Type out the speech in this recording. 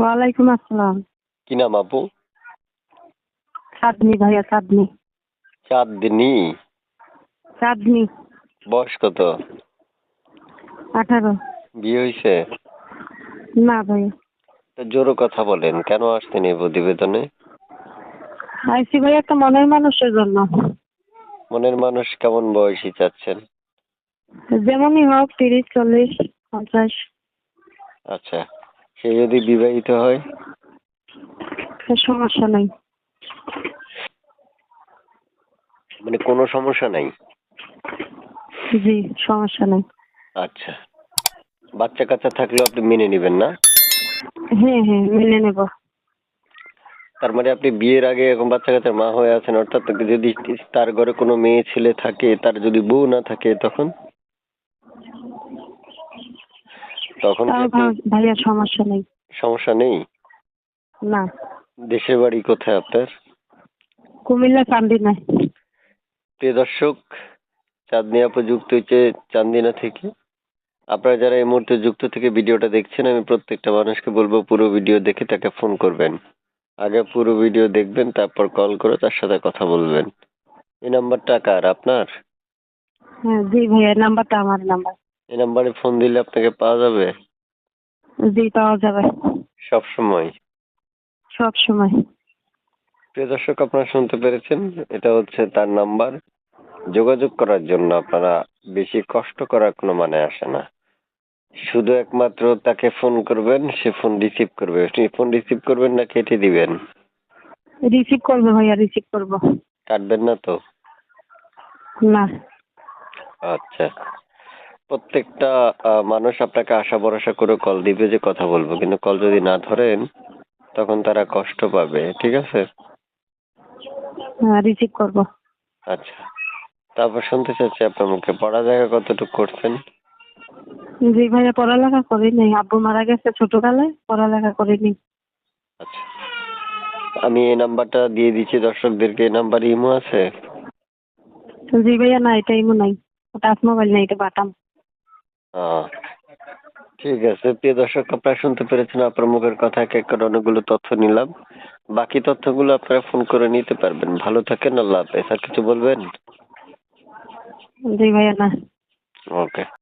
ওয়ালাইকুম আসসালাম। কি নাম আপু? চাঁদনি ভাইয়া চাঁদনি চাঁদ দিনী চাঁদনি বয়স কত? আঠারো। বিয়ে হয়েছে না ভাইয়া। তা জোরো কথা বলেন কেন আসছেন এই প্রতিবেদনে? আইসি ভাই একটা মনের মানুষের জন্য। মনের মানুষ কেমন বয়সী চাচ্ছেন? যেমনই হোক তিরিশ চল্লিশ পঞ্চাশ। আচ্ছা। সে যদি বিবাহিত হয়? সমস্যা নেই। মানে কোনো সমস্যা নাই? জি সমস্যা নেই। আচ্ছা। বাচ্চা কাচ্চা থাকলেও আপনি মেনে নেবেন না? হ্যাঁ হ্যাঁ মেনে নেব। তার মানে আপনি বিয়ের আগে এখন বাচ্চা কাচ্চার মা হয়ে আছেন অর্থাৎ যদি তার ঘরে কোনো মেয়ে ছেলে থাকে তার যদি বউ না থাকে তখন? তখন ভাইয়া সমস্যা নেই। সমস্যা নেই? না। দেশের বাড়ি কোথায় আপনার? কুমিল্লা চান্দিনায়। প্রিয় দর্শক চাঁদনি আপু যুক্ত হয়েছে চান্দিনা থেকে। আপনারা যারা এই মুহূর্তে যুক্ত থেকে ভিডিওটা দেখছেন আমি প্রত্যেকটা মানুষকে বলব পুরো ভিডিও দেখে তাকে ফোন করবেন। আগে পুরো ভিডিও দেখবেন তারপর কল করে তার সাথে কথা বলবেন। এই নাম্বারটা কার আপনার? হ্যাঁ জি ভাইয়া নাম্বারটা আমার নাম্বার। এই নাম্বারে ফোন দিলে আপনাকে পাওয়া যাবে? জি পাওয়া যাবে। সব সময়? সব সময়। প্রিয় দর্শক আপনারা শুনতে পেরেছেন এটা হচ্ছে তার নাম্বার। যোগাযোগ করার জন্য আপনারা বেশি কষ্ট করার কোনো মানে আসে না। শুধু একমাত্র তাকে ফোন করবেন সে ফোন রিসিভ করবে। আপনি ফোন রিসিভ করবেন না কেটে দিবেন? রিসিভ করব ভাইয়া রিসিভ করব। কাটবেন না তো? না। আচ্ছা। প্রত্যেকটা মানুষ আপনাকে আশা ভরসা করে কল দিবে যে কথা বলব। কিন্তু কল যদি না ধরেন তখন তারা কষ্ট পাবে ঠিক আছে? হ্যাঁ রিসিভ করব। আচ্ছা। তারপর শুনতে চাচ্ছি আপনার মুখে পড়ালেখা কতটুকু করছেন? জি ভাইয়া পড়ালেখা করিনি। আব্বু মারা গেছে ছোটকালে পড়ালেখা করিনি। আচ্ছা। আমি এই নাম্বারটা দিয়ে দিচ্ছি দর্শকদেরকে এই নাম্বার ইমো আছে? জি ভাইয়া না এটা ইমো নাই। টাচ মোবাইল নাই এটা বাটাম। ঠিক আছে। প্রিয় দর্শক আপনারা শুনতে পেরেছেন আপনার মুখের কথা এক এক করে অনেকগুলো তথ্য নিলাম। বাকি তথ্যগুলো আপনারা ফোন করে নিতে পারবেন। ভালো থাকেন আল্লাহ হাফেজ। আর কিছু বলবেন? জি ভাইয়া না। ওকে।